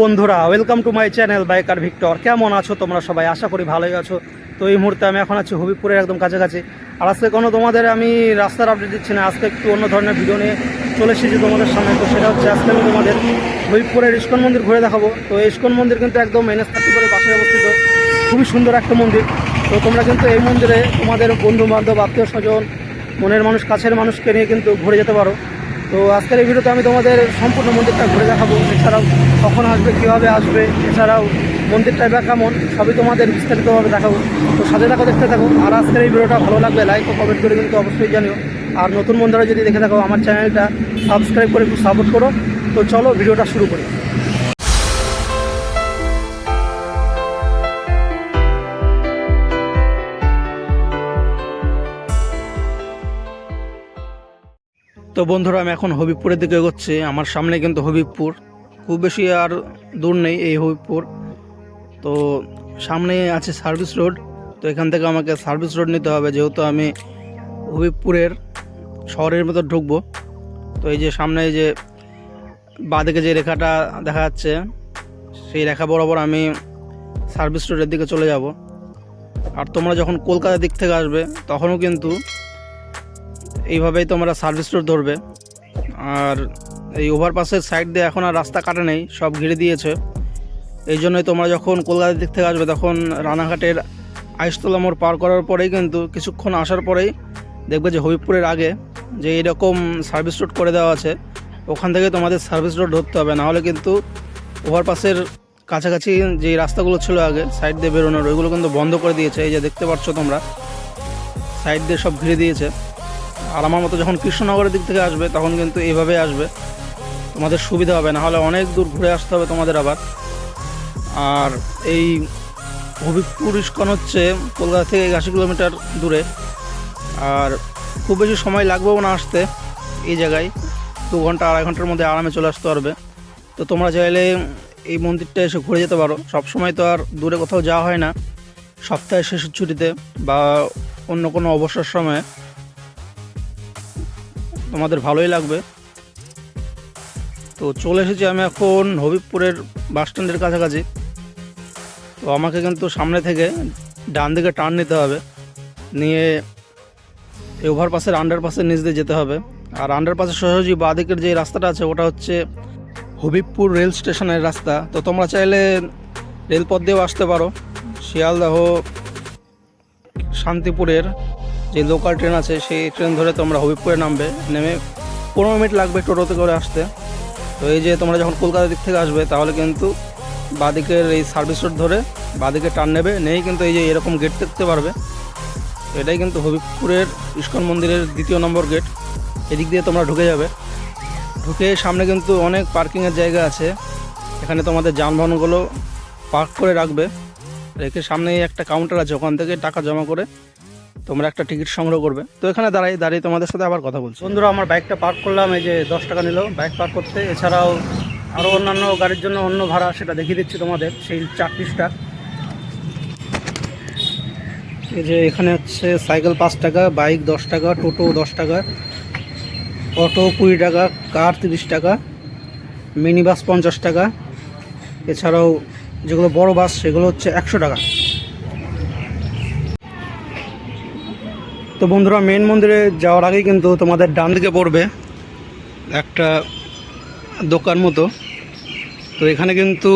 বন্ধুরা welcome to my channel biker Victor কেমন আছো তোমরা সবাই? আশা করি ভালোই আছো। তো এই মুহূর্তে আমি এখন আছি হবিপুরের একদম কাছাকাছি। আর আজকে কোনো তোমাদের আমি রাস্তার আপডেট দিচ্ছি না, আজকে একটু অন্য ধরনের ভিডিও নিয়ে চলে এসেছি তোমাদের সামনে। তো সেটা হচ্ছে আজকে আমি তোমাদের হবিপুরের ইস্কন মন্দির ঘুরে দেখাবো। তো ইস্কন মন্দির কিন্তু একদম এনএস থার্টি ফোরের পাশে অবস্থিত। খুবই সুন্দর একটা মন্দির। তো তোমরা কিন্তু এই মন্দিরে তোমাদের বন্ধু বান্ধব আত্মীয় স্বজন, মনের মানুষ, কাছের মানুষকে নিয়ে কিন্তু ঘুরে যেতে পারো। তো আজকের এই ভিডিওতে আমি তোমাদের সম্পূর্ণ মন্দিরটা ঘুরে দেখাবো। এছাড়াও কখন আসবে, কীভাবে আসবে, এছাড়াও মন্দিরটা এবার কেমন, সবই তোমাদের বিস্তারিতভাবে দেখাবো। তো সাথে থাকো, দেখতে থাকো। আর আজকের এই ভিডিওটা ভালো লাগবে লাইক ও কমেন্ট করে কিন্তু অবশ্যই জানিও। আর নতুন বন্ধুরা যদি দেখে থাকো, আমার চ্যানেলটা সাবস্ক্রাইব করে একটু সাপোর্ট করো। তো চলো, ভিডিওটা শুরু করি। তো বন্ধুরা, আমি এখন হবিবপুরের দিকে এগোচ্ছি। আমার সামনে কিন্তু হবিবপুর। খুব বেশি আর দূর নেই এই হবিবপুর তো সামনে আছে সার্ভিস রোড, তো এখান থেকে আমাকে সার্ভিস রোড নিতে হবে, যেহেতু আমি হবিবপুরের শহরের মতো ঢুকবো। তো এই যে সামনে যে বাঁদিকে যে রেখাটা দেখা যাচ্ছে, সেই রেখা বরাবর আমি সার্ভিস রোডের দিকে চলে যাব। আর তোমরা যখন কলকাতার দিক থেকে আসবে, তখনও কিন্তু এইভাবেই তোমরা সার্ভিস রোড ধরবে। আর এই ওভারপাসের সাইড দিয়ে এখন আর রাস্তা কাটা নেই, সব ঘিরে দিয়েছে। এই জন্যই তোমরা যখন কলকাতার দিক থেকে আসবে তখন রানাঘাটের আইসতলা মোড় পার করার পরেই কিন্তু কিছুক্ষণ আসার পরেই দেখবে যে হবিবপুরের আগে যে এরকম সার্ভিস রোড করে দেওয়া আছে, ওখান থেকে তোমাদের সার্ভিস রোড ধরতে হবে। নাহলে কিন্তু ওভারপাসের কাছাকাছি যে রাস্তাগুলো ছিল আগে সাইড দিয়ে বেরোনোর, ওইগুলো কিন্তু বন্ধ করে দিয়েছে। এই যে দেখতে পাচ্ছ তোমরা সাইড দিয়ে সব ঘিরে দিয়েছে। আর আমার মতো যখন কৃষ্ণনগরের দিক থেকে আসবে, তখন কিন্তু এইভাবে আসবে। তোমাদের সুবিধা হবে না হলে অনেক দূর ঘুরে আসতে হবে তোমাদের আবার। আর এই হবিবপুর ইস্কন হচ্ছে কলকাতা থেকে আশি কিলোমিটার দূরে। আর খুব বেশি সময় লাগবেও না আসতে এই জায়গায়। দু ঘণ্টা, আড়াই ঘণ্টার মধ্যে আরামে চলে আসতে পারবে। তো তোমরা চাইলে এই মন্দিরটা এসে ঘুরে যেতে পারো। সব সময় তো আর দূরে কোথাও যাওয়া হয় না। সপ্তাহে শেষের ছুটিতে বা অন্য কোনো অবসর সময়ে। তোমাদের ভালোই লাগবে। তো চলে এসেছি আমি এখন হবিবপুরের বাস স্ট্যান্ডের কাছাকাছি। তো আমাকে কিন্তু সামনে থেকে ডান দিকে টার্ন নিতে হবে। নিয়ে ওভারপাসের আন্ডারপাসের নিচ দিয়ে যেতে হবে। আর আন্ডারপাসের সহজেই বাঁ দিকের যে রাস্তাটা আছে, ওটা হচ্ছে হবিবপুর রেল স্টেশনের রাস্তা। তো তোমরা চাইলে রেলপথ দিয়েও আসতে পারো। শিয়ালদাহ, শান্তিপুরের যে লোকাল ট্রেন আছে, সেই ট্রেন ধরে তোমরা হবিবপুরে নামবে। নেমে পনেরো মিনিট লাগবে টোটোতে করে আসতে। তো এই যে তোমরা যখন কলকাতার দিক থেকে আসবে, তাহলে কিন্তু বাদিকের এই সার্ভিস রোড ধরে বাদিকে টান নেবে নেই কিন্তু এই যে এরকম গেট দেখতে পারবে। এটাই কিন্তু হবিবপুরের ইস্কন মন্দিরের দ্বিতীয় নম্বর গেট এদিক দিয়ে তোমরা ঢুকে যাবে। ঢুকে সামনে কিন্তু অনেক পার্কিংয়ের জায়গা আছে। এখানে তোমাদের যানবাহনগুলো পার্ক করে রাখবে। রেখে সামনেই একটা কাউন্টার আছে, ওখান থেকে টাকা জমা করে তোমরা একটা টিকিট সংগ্রহ করবে। তো এখানে দাঁড়াই, দাঁড়িয়ে তোমাদের সাথে আবার কথা বলছি। বন্ধুরা, আমার বাইকটা পার্ক করলাম, এই যে দশ টাকা নিল। বাইক পার্ক করতে এছাড়াও আরও অন্যান্য গাড়ির জন্য অন্য ভাড়া, সেটা দেখিয়ে দিচ্ছি তোমাদের, সেই চার পিসটা এই যে এখানে হচ্ছে সাইকেল পাঁচ টাকা বাইক দশ টাকা, টোটো দশ টাকা অটো কুড়ি টাকা কার তিরিশ টাকা মিনি বাস পঞ্চাশ টাকা। এছাড়াও যেগুলো বড় বাস সেগুলো হচ্ছে একশো টাকা। তো বন্ধুরা মেন মন্দিরে যাওয়ার আগেই কিন্তু তোমাদের ডান দিকে পড়বে একটা দোকান মতো। তো এখানে কিন্তু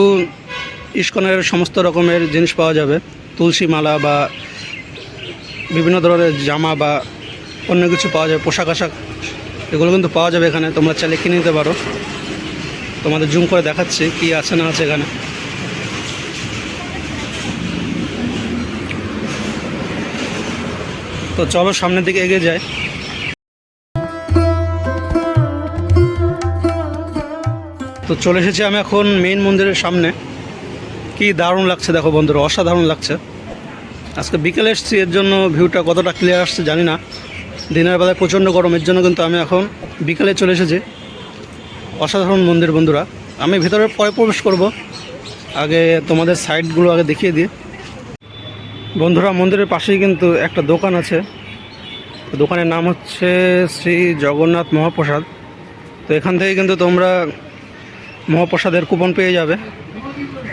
ইস্কনের সমস্ত রকমের জিনিস পাওয়া যাবে। তুলসী মালা বা বিভিন্ন ধরনের জামা বা অন্য কিছু পাওয়া যাবে, পোশাক আশাক, এগুলো কিন্তু পাওয়া যাবে এখানে। তোমরা চাইলে কিনে নিতে পারো। তোমাদের জুম করে দেখাচ্ছি কি আছে না আছে এখানে। তো চলো সামনের দিকে এগিয়ে যায় তো চলে এসেছি আমি এখন মেইন মন্দিরের সামনে। কি দারুণ লাগছে দেখো বন্ধুরা, অসাধারণ লাগছে। আজকে বিকেলে এসেছি, এর জন্য ভিউটা কতটা ক্লিয়ার আসছে জানি না। দিনের বেলায় প্রচণ্ড গরমের জন্য কিন্তু আমি এখন বিকেলে চলে এসেছি। অসাধারণ মন্দির বন্ধুরা। আমি ভেতরে পরে প্রবেশ করব। আগে তোমাদের সাইডগুলো আগে দেখিয়ে দিই। বন্ধুরা, মন্দিরের পাশেই কিন্তু একটা দোকান আছে। দোকানের নাম হচ্ছে শ্রী জগন্নাথ মহাপ্রসাদ। তো এখান থেকে কিন্তু তোমরা মহাপ্রসাদের কুপন পেয়ে যাবে।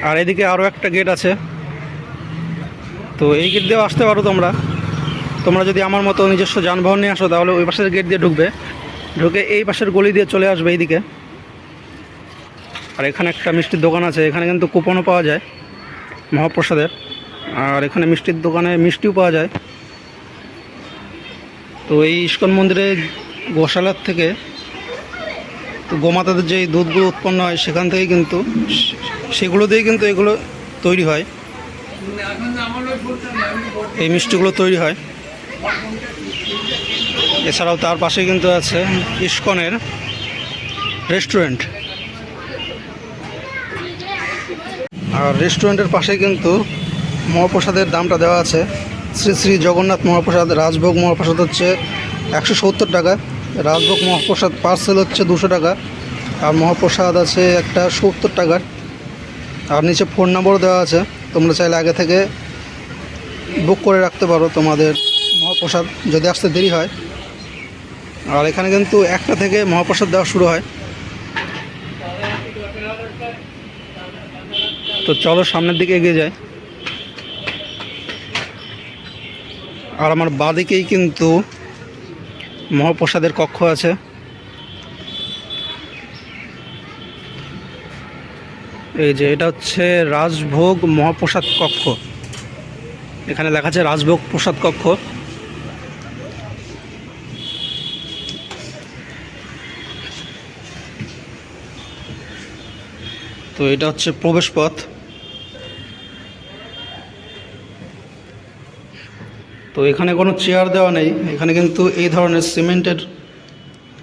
আর এদিকে আরও একটা গেট আছে। তো এই গেট দিয়েও আসতে পারো তোমরা। তোমরা যদি আমার মতো নিজস্ব যানবাহন নিয়ে আসো, তাহলে ওই পাশের গেট দিয়ে ঢুকবে। ঢুকে এই পাশের গলি দিয়ে চলে আসবে এইদিকে। আর এখানে একটা মিষ্টির দোকান আছে। এখানে কিন্তু কুপনও পাওয়া যায় মহাপ্রসাদের। আর এখানে মিষ্টির দোকানে মিষ্টিও পাওয়া যায়। তো এই ইস্কন মন্দিরে গোশালার থেকে তো গোমাতাদের যে দুধগুলো উৎপন্ন হয়, সেখান থেকে কিন্তু সেগুলো দিয়ে কিন্তু এগুলো তৈরি হয়। এই মিষ্টিগুলো তৈরি হয়। এছাড়াও তার পাশে কিন্তু আছে ইস্কনের রেস্টুরেন্ট। আর রেস্টুরেন্টের পাশে কিন্তু মহাপ্রসাদের দামটা দেওয়া আছে। শ্রী শ্রী জগন্নাথ মহাপ্রসাদ, রাজভোগ মহাপ্রসাদ হচ্ছে একশো সত্তর টাকা, রাজভোগ মহাপ্রসাদ পার্সেল হচ্ছে দুশো টাকা, আর মহাপ্রসাদ আছে একটা সত্তর টাকার। আর নিচে ফোন নাম্বারও দেওয়া আছে, তোমরা চাইলে আগে থেকে বুক করে রাখতে পারো তোমাদের মহাপ্রসাদ যদি আসতে দেরি হয়। আর এখানে কিন্তু একটা থেকে মহাপ্রসাদ দেওয়া শুরু হয়। তো চলো সামনের দিকে এগিয়ে যায় আর আমার বাদিকেই কিন্তু মহাপ্রসাদের কক্ষ আছে। এই যে এটা হচ্ছে রাজভোগ মহাপ্রসাদ কক্ষ। এখানে লেখা আছে রাজভোগ প্রসাদ কক্ষ। তো এটা হচ্ছে প্রবেশ পথ এখানে কোনো চেয়ার দেওয়া নেই। এখানে কিন্তু এই ধরনের সিমেন্টের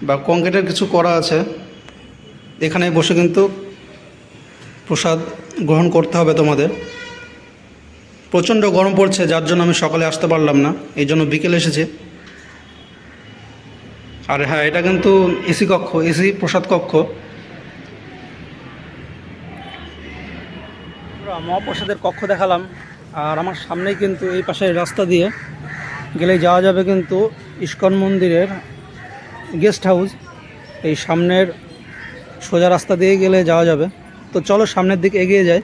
বা কংক্রিটের কিছু করা আছে। এখানে বসে কিন্তু প্রসাদ গ্রহণ করতে হবে তোমাদের। প্রচণ্ড গরম পড়ছে, যার জন্য আমি সকালে আসতে পারলাম না, এই জন্য বিকেলে এসেছি। আর হ্যাঁ এটা কিন্তু এসি কক্ষ, এসি প্রসাদ কক্ষ। মহাপ্রসাদের কক্ষ দেখালাম, আর আমার সামনেই কিন্তু এই পাশের রাস্তা দিয়ে গেলেই যাওয়া যাবে কিন্তু ইস্কন মন্দিরের গেস্ট হাউস, এই সামনের সোজা রাস্তা দিয়ে গেলে যাওয়া যাবে। তো চলো সামনের দিকে এগিয়ে যাই।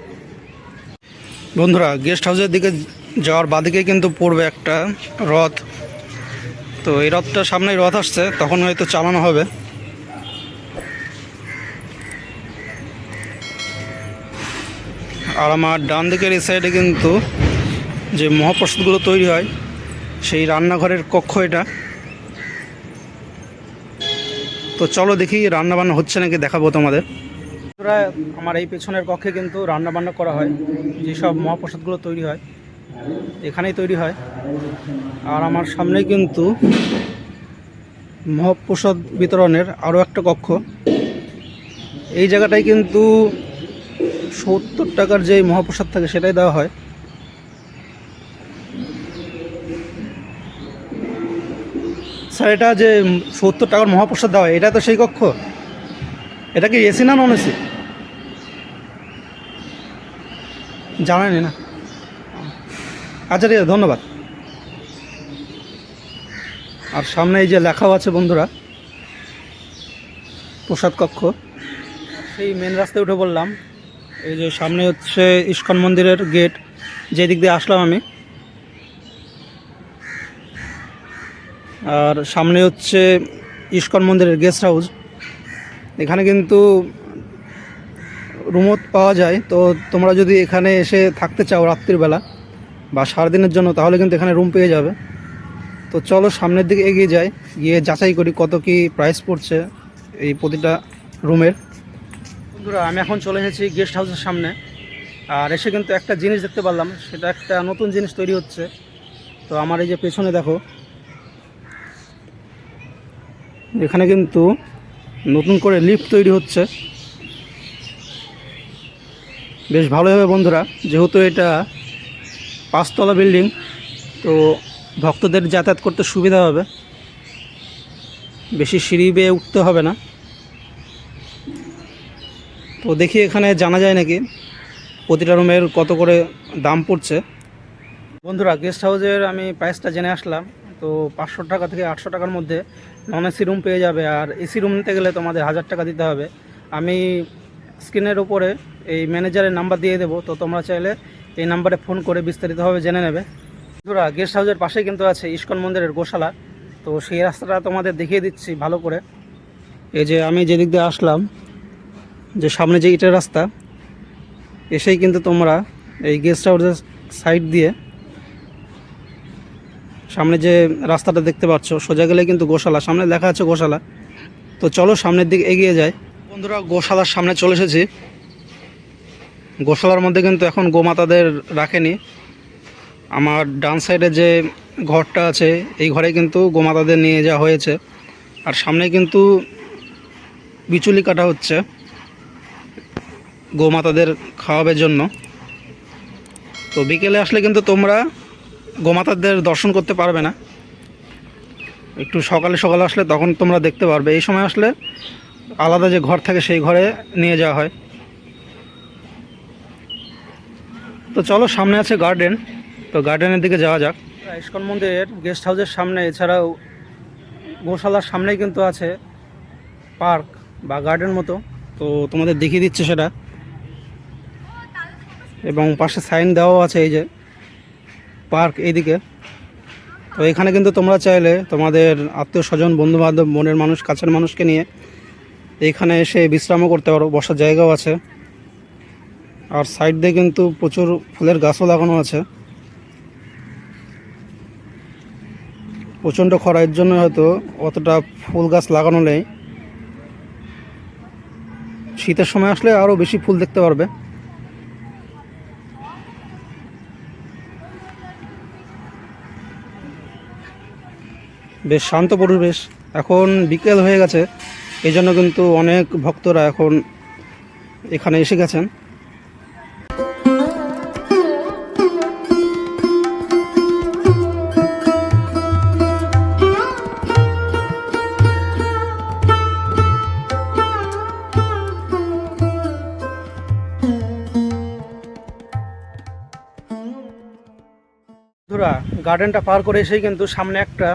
বন্ধুরা, গেস্ট হাউসের দিকে যাওয়ার বাদিকে কিন্তু পড়বে একটা রথ। তো এই রথটা সামনেই রথ আসছে, তখন হয়তো চালানো হবে। আর আমার ডান দিকের এই সাইডে কিন্তু যে মহাপ্রসাদগুলো তৈরি হয় সেই রান্নাঘরের কক্ষ এটা। তো চলো দেখি রান্না বান্না হচ্ছে নাকি দেখাবো তোমাদের। আমার এই পেছনের কক্ষে কিন্তু রান্না বান্না করা হয়, যেসব মহাপ্রসাদগুলো তৈরি হয়, এখানেই তৈরি হয়। আর আমার সামনেই কিন্তু মহাপ্রসাদ বিতরণের আরও একটা কক্ষ। এই জায়গাটায় কিন্তু সত্তর টাকার যে মহাপ্রসাদ থাকে সেটাই দেওয়া হয়। স্যার, এটা যে সত্তর টাকার মহাপ্রসাদ দেওয়া, এটা তো সেই কক্ষ? এটা কি এসি না নন এসি জানেনি না। আচ্ছা ঠিক আছে, ধন্যবাদ। আর সামনে এই যে লেখাও আছে বন্ধুরা, প্রসাদ কক্ষ। সেই মেন রাস্তায় উঠে বললাম এই যে সামনে হচ্ছে ইস্কন মন্দিরের গেট যে দিক দিয়ে আসলাম আমি। আর সামনে হচ্ছে ইস্কন মন্দিরের গেস্ট হাউস এখানে কিন্তু রুমও পাওয়া যায়। তো তোমরা যদি এখানে এসে থাকতে চাও রাত্রিবেলা বা সারাদিনের জন্য, তাহলে কিন্তু এখানে রুম পেয়ে যাবে। তো চলো সামনের দিকে এগিয়ে যাই, গিয়ে যাচাই করি কত কি প্রাইস পড়ছে এই প্রতিটা রুমের বন্ধুরা, আমি এখন চলে এসেছি গেস্ট হাউসের সামনে। আর এসে কিন্তু একটা জিনিস দেখতে পারলাম, সেটা একটা নতুন জিনিস তৈরি হচ্ছে। তো আমার এই যে পেছনে দেখো এখানে কিন্তু নতুন করে লিফট তৈরি হচ্ছে। বেশ ভালো হবে বন্ধুরা, যেহেতু এটা পাঁচতলা বিল্ডিং, তো ভক্তদের যাতায়াত করতে সুবিধা হবে। বেশি সিঁড়ি বেয়ে উঠতে হবে না। তো দেখি এখানে জানা যায় নাকি প্রতিটা রুমের কত করে দাম পড়ছে। বন্ধুরা, গেস্ট হাউসের আমি প্রাইসটা জেনে আসলাম। তো পাঁচশো টাকা থেকে আটশো টাকার মধ্যে নন এসি রুম পেয়ে যাবে আর এসি রুম নিতে গেলে তোমাদের হাজার টাকা দিতে হবে। আমি স্ক্রিনের উপরে এই ম্যানেজারের নাম্বার দিয়ে দেবো, তো তোমরা চাইলে এই নাম্বারে ফোন করে বিস্তারিতভাবে জেনে নেবে। বন্ধুরা গেস্ট হাউসের পাশেই কিন্তু আছে ইস্কন মন্দিরের গোশালা। তো সেই রাস্তাটা তোমাদের দেখিয়ে দিচ্ছি ভালো করে। এই যে আমি যেদিক দিয়ে আসলাম, যে সামনে যে ইটের রাস্তা, এসেই কিন্তু তোমরা এই গেস্ট হাউসের সাইড দিয়ে সামনে যে রাস্তাটা দেখতে পাচ্ছ, সোজা গেলে কিন্তু গোশালা, সামনে দেখা আছে গোশালা। তো চলো সামনের দিকে এগিয়ে যাই। বন্ধুরা, গোশালার সামনে চলে এসেছি। গোশালার মধ্যে কিন্তু এখন গোমাতাদের রাখেনি। আমার ডান সাইডে যে ঘরটা আছে, এই ঘরে কিন্তু গোমাতাদের নিয়ে যাওয়া হয়েছে। আর সামনে কিন্তু বিচুলি কাটা হচ্ছে গোমাতাদের খাওয়াবের জন্য। তো বিকেলে আসলে কিন্তু তোমরা গোমাতাদের দর্শন করতে পারবে না। একটু সকালে সকালে আসলে তখন তোমরা দেখতে পারবে। এই সময় আসলে আলাদা যে ঘর থাকে সেই ঘরে নিয়ে যাওয়া হয়। তো চলো, সামনে আছে গার্ডেন তো গার্ডেনের দিকে যাওয়া যাক। ইস্কন মন্দিরের গেস্ট হাউসের সামনে, এছাড়াও গোশালার সামনেই কিন্তু আছে পার্ক বা গার্ডেন মতো। তো তোমাদের দেখিয়ে দিচ্ছে সেটা। এবং পাশে সাইন দেওয়াও আছে এই যে। পার্ক এইদিকে। তো এখানে কিন্তু তোমরা চাইলে তোমাদের আত্মীয় স্বজন বন্ধু বান্ধব মনের মানুষ, কাছের মানুষকে নিয়ে এইখানে এসে বিশ্রামও করতে পারো, বসার জায়গাও আছে। আর সাইড দিয়ে কিন্তু প্রচুর ফুলের গাছও লাগানো আছে। প্রচণ্ড খরার জন্য হয়তো অতটা ফুল গাছ লাগানো নেই। শীতের সময় আসলে আরও বেশি ফুল দেখতে পারবে। বেশ শান্ত পরিবেশ। এখন বিকেল হয়ে গেছে এই জন্য কিন্তু অনেক ভক্তরা এখন এখানে এসে গেছেন। বন্ধুরা গার্ডেনটা পার করে এসেই কিন্তু সামনে একটা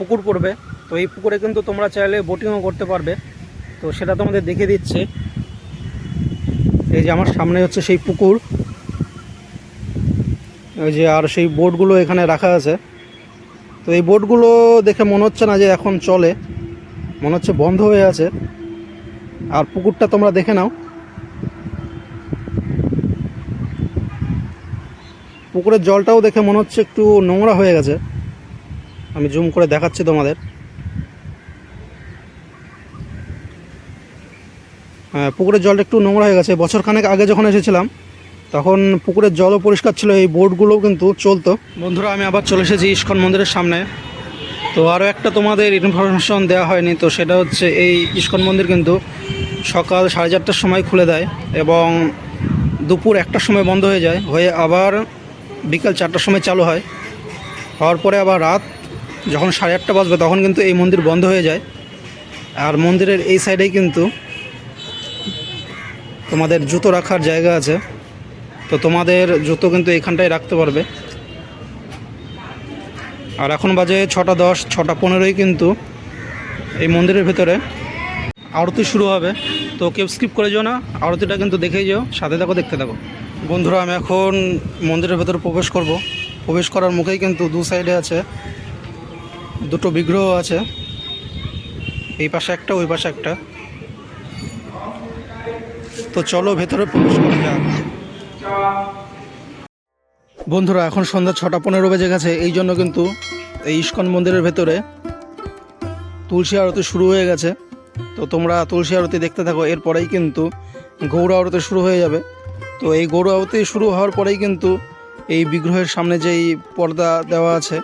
পুকুর পড়বে। তো এই পুকুরে কিন্তু তোমরা চাইলে বোটিংও করতে পারবে। তো সেটা তোমাদের দেখে দিচ্ছে। এই যে আমার সামনে হচ্ছে সেই পুকুর। ওই যে আর সেই বোটগুলো এখানে রাখা আছে। তো এই বোটগুলো দেখে মনে হচ্ছে না যে এখন চলে। মনে হচ্ছে বন্ধ হয়ে আছে। আর পুকুরটা তোমরা দেখে নাও। পুকুরের জলটাও দেখে মনে হচ্ছে একটু নোংরা হয়ে গেছে। আমি জুম করে দেখাচ্ছি তোমাদের। হ্যাঁ পুকুরের জলটা একটু নোংরা হয়ে গেছে। বছরখানেক আগে যখন এসেছিলাম, তখন পুকুরের জলও পরিষ্কার ছিল, এই বোটগুলোও কিন্তু চলতো। বন্ধুরা, আমি আবার চলে এসেছি ইস্কন মন্দিরের সামনে। তো আরও একটা তোমাদের ইনফরমেশন দেওয়া হয়নি, তো সেটা হচ্ছে এই ইস্কন মন্দির কিন্তু সকাল সাড়ে চারটার সময় খুলে দেয় এবং দুপুর একটার সময় বন্ধ হয়ে যায়। হয়ে আবার বিকাল চারটার সময় চালু হয়। হওয়ার পরে আবার রাত যখন সাড়ে আটটা বাজবে তখন কিন্তু এই মন্দির বন্ধ হয়ে যায়। আর মন্দিরের এই সাইডেই কিন্তু তোমাদের জুতো রাখার জায়গা আছে। তো তোমাদের জুতো কিন্তু এখানটায় রাখতে পারবে। আর এখন বাজে ছটা দশ, ছটা পনেরোই কিন্তু এই মন্দিরের ভেতরে আরতি শুরু হবে। তো কেউ স্কিপ করে যেও না, আরতিটা কিন্তু দেখেই যেও, সাথে থাকো, দেখতে থাকো। বন্ধুরা, আমি এখন মন্দিরের ভেতরে প্রবেশ করব। প্রবেশ করার মুখেই কিন্তু দু সাইডে আছে দুটো বিগ্রহ আছে। এই পাশে একটা, ওই পাশে একটা। তো চলো ভেতরে প্রবেশ করা যাক। বন্ধুরা, এখন সন্ধ্যা ছটা পনেরো বেজে গেছে। এই জন্য কিন্তু এই ইস্কন মন্দিরের ভেতরে তুলসী আরতি শুরু হয়ে গেছে। তো তোমরা তুলসী আরতি দেখতে থাকো। এরপরেই কিন্তু গৌর আরতি শুরু হয়ে যাবে। তো এই গৌর আরতি শুরু হওয়ার পরেই কিন্তু এই বিগ্রহের সামনে যেই পর্দা দেওয়া আছে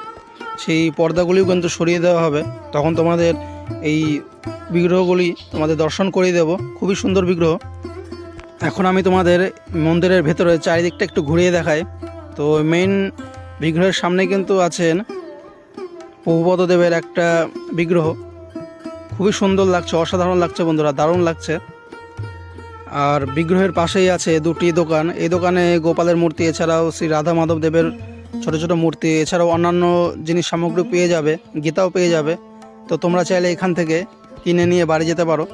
সেই পর্দাগুলিও কিন্তু সরিয়ে দেওয়া হবে। তখন তোমাদের এই বিগ্রহগুলি তোমাদের দর্শন করিয়ে দেব। খুবই সুন্দর বিগ্রহ। এখন আমি তোমাদের মন্দিরের ভেতরে চারিদিকটা একটু ঘুরিয়ে দেখাই। তো মেইন বিগ্রহের সামনে কিন্তু আছেন প্রভুপদ দেবের একটা বিগ্রহ। খুবই সুন্দর লাগছে, অসাধারণ লাগছে বন্ধুরা, দারুণ লাগছে। আর বিগ্রহের পাশেই আছে দুটি দোকান। এই দোকানে গোপালের মূর্তি, এছাড়াও শ্রী রাধা মাধব দেবের ছোট ছোট মূর্তি, এছাড়াও অন্যান্য জিনিস সামগ্রী পেয়ে যাবে, গীতাও পেয়ে যাবে। তো তোমরা চাইলে এখান থেকে কিনে নিয়ে বাড়ি যেতে পারো।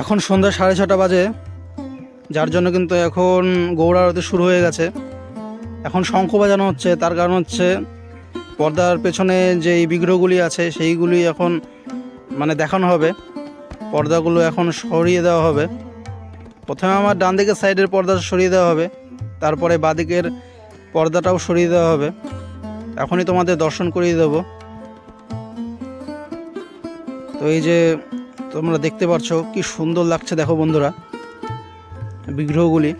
এখন সন্ধ্যা সাড়ে ছটা বাজে, যার জন্য কিন্তু এখন গৌড় আরতি শুরু হয়ে গেছে। এখন শঙ্খ বাজানো হচ্ছে, তার কারণ হচ্ছে পর্দার পেছনে যে বিগ্রহগুলি আছে, সেইগুলি এখন মানে দেখানো হবে। পর্দাগুলো এখন সরিয়ে দেওয়া হবে। প্রথমে আমার ডান দিকের সাইডের পর্দা সরিয়ে দেওয়া হবে, তারপরে বাদিকের পর্দাটাও সরিয়ে দেওয়া হবে। এখনই তোমাদের দর্শন করিয়ে দেবো। তো এই যে তোমরা দেখতে পাচ্ছ, কি সুন্দর লাগছে দেখো বন্ধুরা, বিগ্রহগুলি।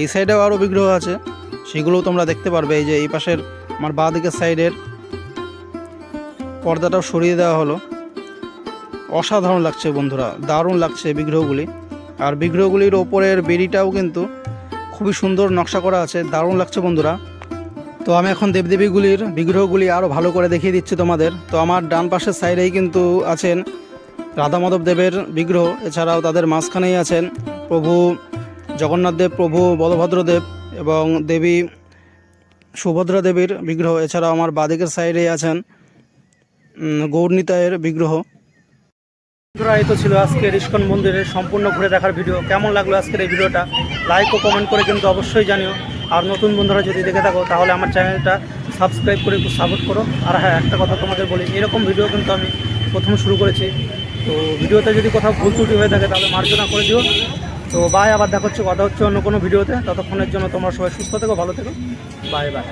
এই সাইডেও আরও বিগ্রহ আছে, সেগুলোও তোমরা দেখতে পারবে। এই যে এই পাশের আমার বাঁ দিকের সাইডের পর্দাটাও সরিয়ে দেওয়া হলো। অসাধারণ লাগছে বন্ধুরা, দারুণ লাগছে বিগ্রহগুলি। আর বিগ্রহগুলির ওপরের বেড়িটাও কিন্তু খুবই সুন্দর নকশা করা আছে, দারুণ লাগছে বন্ধুরা। তো আমি এখন দেবদেবীগুলির বিগ্রহগুলি আরও ভালো করে দেখিয়ে দিচ্ছি তোমাদের। তো আমার ডান পাশের সাইডেই কিন্তু আছেন রাধা মাধব দেবের বিগ্রহ, এছাড়াও তাদের মাঝখানেই আছেন প্রভু জগন্নাথ দেব, প্রভু বলভদ্র দেব এবং দেবী সুভদ্রা দেবীর বিগ্রহ, এছাড়াও আমার বাদিকের সাইডেই আছেন গৌরনীতায়ের বিগ্রহ। বন্ধুরা, এই তো ছিল আজকের ইস্কন মন্দিরের সম্পূর্ণ ঘুরে দেখার ভিডিও। কেমন লাগল আজকের এই ভিডিওটা? লাইক ও কমেন্ট করে কিন্তু অবশ্যই জানিও। আর নতুন বন্ধুরা যদি দেখে থাকো, তাহলে আমার চ্যানেলটা সাবস্ক্রাইব করে একটু সাপোর্ট করো। আর হ্যাঁ একটা কথা তোমাদের বলি, এরকম ভিডিও কিন্তু আমি প্রথম শুরু করেছি। তো ভিডিওতে যদি কোথাও ভুল ত্রুটি হয়ে থাকে, তাহলে মার্জনা করে দিও। তো বাই আবার দেখা হচ্ছে, কথা হচ্ছে অন্য কোনো ভিডিওতে ততক্ষণের জন্য তোমরা সবাই সুস্থ থেকো, ভালো থেকো। Bye bye